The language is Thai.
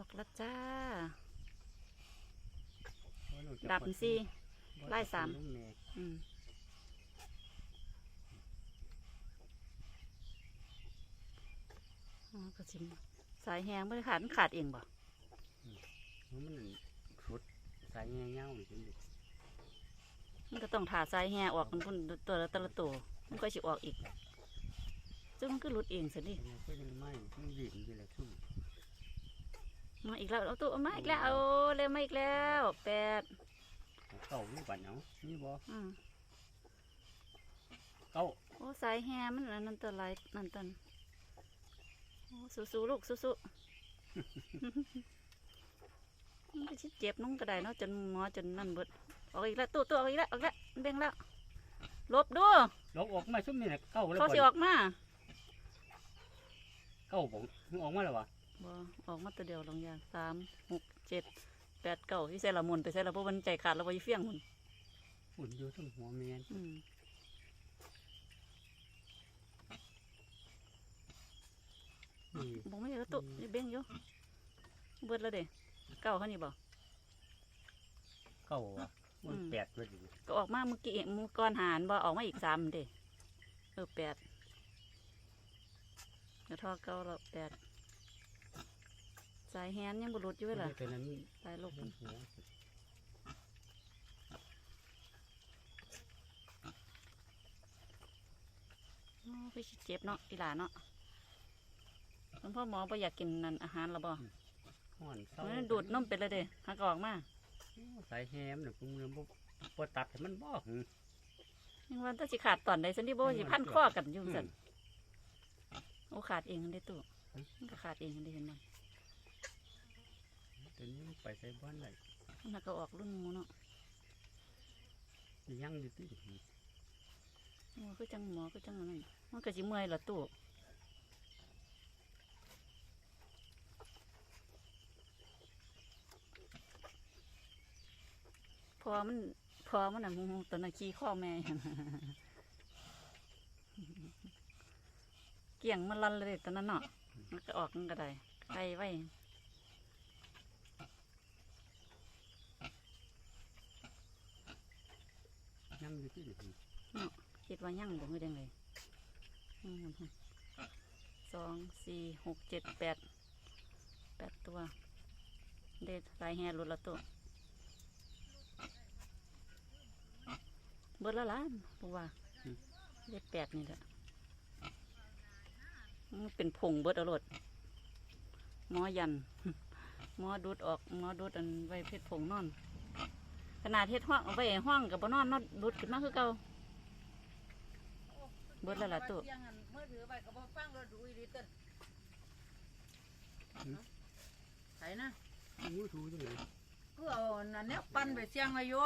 อกแล้วจ้าเพราะเราจะดับสิบ่ไล่สามลูกแม่อืมอ๋อก็สิสายแหงไม่ขาดมันขาดเองบ่เพราะมันสุดสายเงี้ยวๆนี่เป็นดิมันก็ต้องถาสายแหงออกมันพุ่นตัวละแต่ละตัวมันก็สิออกอีกจนมันก็หลุดเองสิดิมันก็ยังไหม้มันดิ่งอยู่แหละซุ่ม มาอีกแล้วเอาตัวเอามาอีกแล้วเอาเร็วมาอีกแล้วแปดเก่านี่ปันเนาะนี่บ่อืมเก่าโอ้สายแหงมันอันนั่นตัวไรนั่นตันโอ้สู้ๆลูกสู้ๆมันก็สิเจ็บนุ่งกระไดเนาะจนหมอจนนั่นเบิดออกอีกแล้วตัวตัวออกอีกแล้วออกแล้วมันเบ่งแล้วหลบดูลงออกมาซุ่มนี่แหละเก่าแล้วเขาบ่สิออกมาเก่าบ่มันออกมาแล้ววะ บ่ออกมาตัวเดียวลงยางสามหกเจ็ดแปดเก้าที่ใส่ละมุนไปใส่ละเพราะมันใจขาดแล้วไปเฟี้ยงมันฝุ่นอยู่ทั้งหัวแมนอืมนี่บอกไม่เยอะตุ๊นี่เบ่งอยู่เบิดแล้วเด้เก้าเขานี่บ่เก่าวะมันแปดเลยดิก็ออกมาเมื่อกี้มือก่อนหารบ่ออกมาอีกสามเด้เออแปดกระทอเก้าแล้วแปด สายแฮนยังบรุดอยู่เว้ยล่ะตัวนั้นสายลบมันหัวโอ้พี่สิเจ็บเนาะอีหลาเนาะหลวงพ่อหมอบ่อยากกินนั่นอาหารและบ่ห่อนเศร้ามันดูดนมไปเลยเด้หักออกมาสายแฮมน่ะกูมือบ่บ่ตัดให้มันบ่หึยังวันถ้าสิขาดตอนใดสันดิโบสิพันข้อกันอยู่สันโอ้ขาดเองอันได้ตู้มันก็ขาดเองอันได้เห็นมั้ย ตัวนี้มันไปใส่บ้านไหนมันก็ออกรุ่นหมูเนาะยังอยู่ที่โอ้คือจังหมอคือจังอันนั้นมันก็สิเมื่อยละตู้พอมันพอมันน่ะหมูตัวนั้นขี้ข้อแม่เกี่ยงมันลันเลยตอนนั้นเนาะมันก็ออกมันก็ได้ไกลไว้ ยังอยู่ที่คิดว่ายังบ่คือจังไงสองสี่หกเจ็ดแปดแปดตัว เด็ดสายแห่หลุดละตัวเบิดละล้านปูว่าเด็ดแปดนี่แหละมันเป็นผงเบิดอารดหมอยันหมอดูดออกหมอดูดอันไว้เพชรผงนอน ขนาดเฮ็ดห้องเอาไว้ห้องกับบนอนเนอนดูดขึ้นมาคือเก่า เบิดแล้วล่ะตู้เสียงอันมือถือไปก็บ่ฟังแล้วดูอีหลีเต้นไสนะอู้ถูจังเลย คือเอาอันนั้นแนวปั่นไปเสียงไว้อยู่